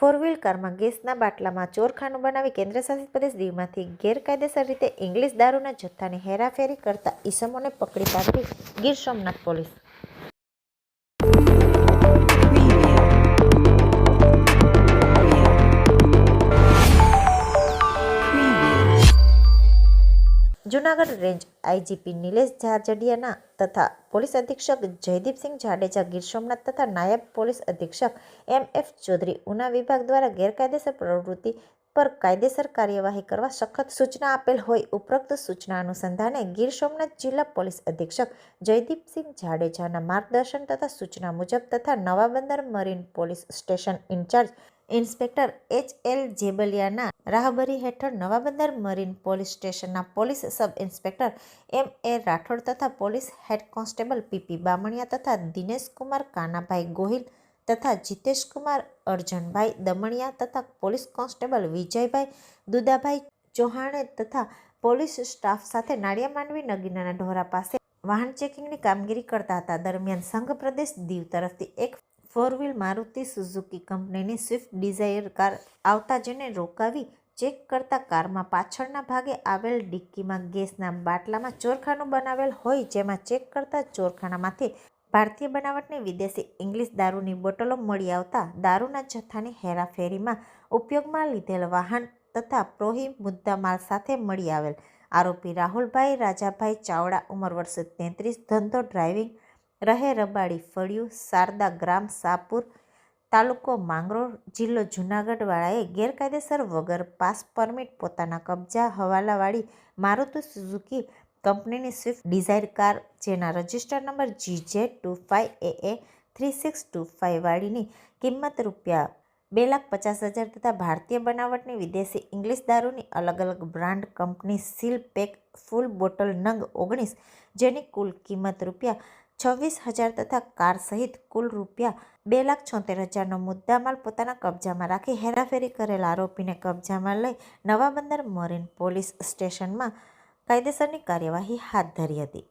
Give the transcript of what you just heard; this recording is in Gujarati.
ફોર વ્હીલ કારમાં ગેસના બાટલામાં ચોરખાનું બનાવી કેન્દ્રશાસિત પ્રદેશ દીવમાંથી ગેરકાયદેસર રીતે ઇંગ્લિશ દારૂના જથ્થાની હેરાફેરી કરતા ઈસમોને પકડી પાડવી Gir Somnath police. Junagadh range IGP Nilesh ઝારઝડિયાના તથા પોલીસ અધિક્ષક જયદીપસિંહ જાડેજા, ગીર સોમનાથ તથા નાયબ પોલીસ અધિક્ષક એમ એફ ચૌધરી ઉના વિભાગ દ્વારા ગેરકાયદેસર પ્રવૃત્તિ પર કાયદેસર કાર્યવાહી કરવા સખત સૂચના આપેલ હોય ઉપરોક્ત સૂચના અનુસંધાને ગીર સોમનાથ જિલ્લા પોલીસ અધિક્ષક જયદીપસિંહ જાડેજાના માર્ગદર્શન તથા સૂચના મુજબ તથા Nava Bandar marine police station incharge inspector H L જેબલિયાના રાહબરી હેઠળ નવા બંદર મરીન પોલીસ સ્ટેશનના police sub inspector M A Rathod તથા police head constable P P Bamaniya તથા દિનેશકુમાર કાનાભાઈ ગોહિલ તથા જીતેશકુમાર અર્જનભાઈ દમણિયા તથા પોલીસ કોન્સ્ટેબલ વિજયભાઈ દુદાભાઈ ચૌહાણે તથા પોલીસ સ્ટાફ સાથે નાળિયા માંડવી નગીનાના ઢોરા પાસે વાહન ચેકિંગની કામગીરી કરતા હતા. દરમિયાન સંઘ પ્રદેશ દીવ તરફથી એક ફોર વ્હીલ મારુતિ સુઝુકી કંપનીની સ્વિફ્ટ ડિઝાયર કાર આવતા જેને રોકાવી ચેક કરતા કારમાં પાછળના ભાગે આવેલ ડિક્કીમાં ગેસના બાટલામાં ચોરખાનું બનાવેલ હોય જેમાં ચેક કરતા ચોરખાનામાંથી ભારતીય બનાવટની વિદેશી ઇંગ્લિશ દારૂની બોટલો મળી આવતા દારૂના જથ્થાની હેરાફેરીમાં ઉપયોગમાં લીધેલ વાહન તથા પ્રોહી મુદ્દામાલ સાથે મળી આવેલ. આરોપી રાહુલભાઈ, રાજાભાઈ ચાવડા, ઉંમર વર્ષ તેત્રીસ, ધંધો ડ્રાઇવિંગ રહે રબાડી ફળિયું શારદા ગ્રામ સાપુર, તાલુકો માંગરોળ, જિલ્લો જુનાગઢ વાળાએ ગેરકાયદેસર વગર પાસ પરમિટ પોતાના કબજા હવાલાવાળી મારુતિ સુઝુકી કંપનીની સ્વિફ્ટ ડિઝાયર કાર, જેના register number GJ two five A A three six two ફાઇવવાળીની કિંમત રૂપિયા બે લાખ પચાસ હજાર તથા ભારતીય બનાવટની વિદેશી ઇંગ્લિશ દારૂની અલગ અલગ brand company seal pack full bottle નંગ ઓગણીસ, જેની કુલ કિંમત રૂપિયા છવ્વીસ હજાર તથા કાર સહિત કુલ રૂપિયા બે લાખ છોતેર હજારનો મુદ્દામાલ પોતાના કબજામાં રાખી હેરાફેરી કરેલ આરોપીને કબજામાં લઈ નવા બંદર મરીન પોલીસ સ્ટેશનમાં કાયદેસરની કાર્યવાહી હાથ ધરી હતી.